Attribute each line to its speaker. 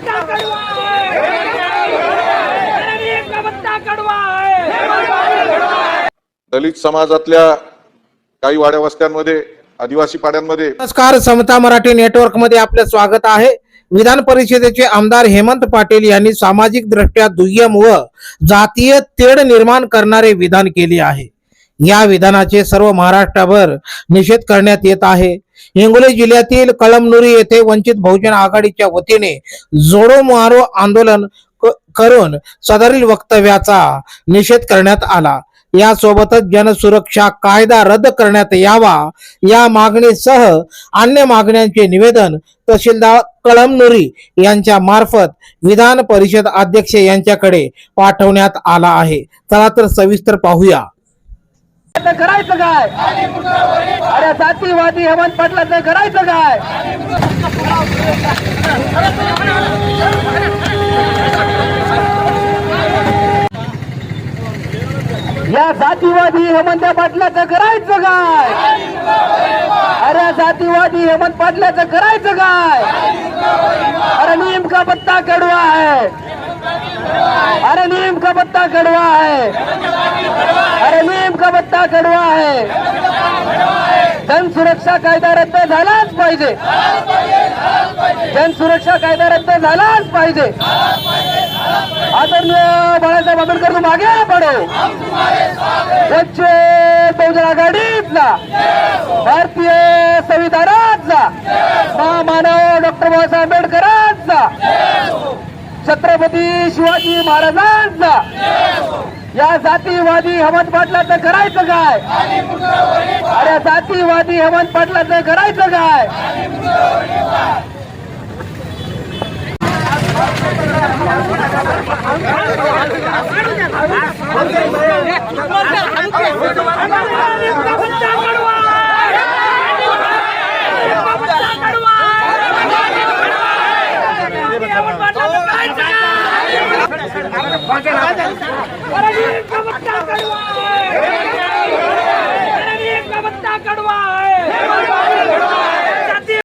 Speaker 1: कडवा आहे
Speaker 2: दलित समाजातल्या काही वाड्या वस्त्यांमध्ये आदिवासी पाड्यांमध्ये.
Speaker 3: नमस्कार समता मराठी नेटवर्कमध्ये आपले स्वागत आहे. विधान परिषदेचे आमदार हेमंत पाटील यांनी सामाजिक दृष्ट्या दुय्यम व जातीय तेढ निर्माण करणारे विधान केले आहे. या विधानाचे सर्व महाराष्ट्रभर निषेध करण्यात येत आहे. हिंगोली जिल्ह्यातील कळमनुरी येथे वंचित बहुजन आघाडीच्या वतीने जोडो मारो आंदोलन करून सदरील वक्तव्याचा निषेध करण्यात आला. यासोबतच जनसुरक्षा कायदा रद्द करण्यात यावा या मागणीसह अन्य मागण्यांचे निवेदन तहसीलदार कळमनुरी यांच्या मार्फत विधान परिषद अध्यक्ष यांच्याकडे पाठवण्यात आला आहे. चला तर सविस्तर पाहूया.
Speaker 4: तर करायचं काय? अरे जातीवादी हेमंत पाटलाचं करायचं काय? या जातीवादी हेमंत पाटलाचं करायचं काय? अरे जातीवादी हेमंत पाटलाचं करायचं काय? अरे नेमका पत्ता कडवा आहे अरे नीम का पत्ता कडवा आहे अरे नीम का पत्ता कडवा आहे जन सुरक्षा कायदा रद्द झालाच पाहिजे। जन सुरक्षा कायदा रद्द झालाच पाहिजे। आदरणीय बाळासाहेब आंबेडकर तू मागे पडो। स्वच्छ बहुजन आघाडीतला भारतीय संविधानातला महामानव डॉक्टर बाबासाहेब आंबेडकरांचा छत्रपती शिवाजी महाराजांचा. या जातीवादी हेमंत पाटलाचं करायचं काय? अरे जातीवादी हेमंत पाटलाचं करायचं काय?
Speaker 1: மக்கள்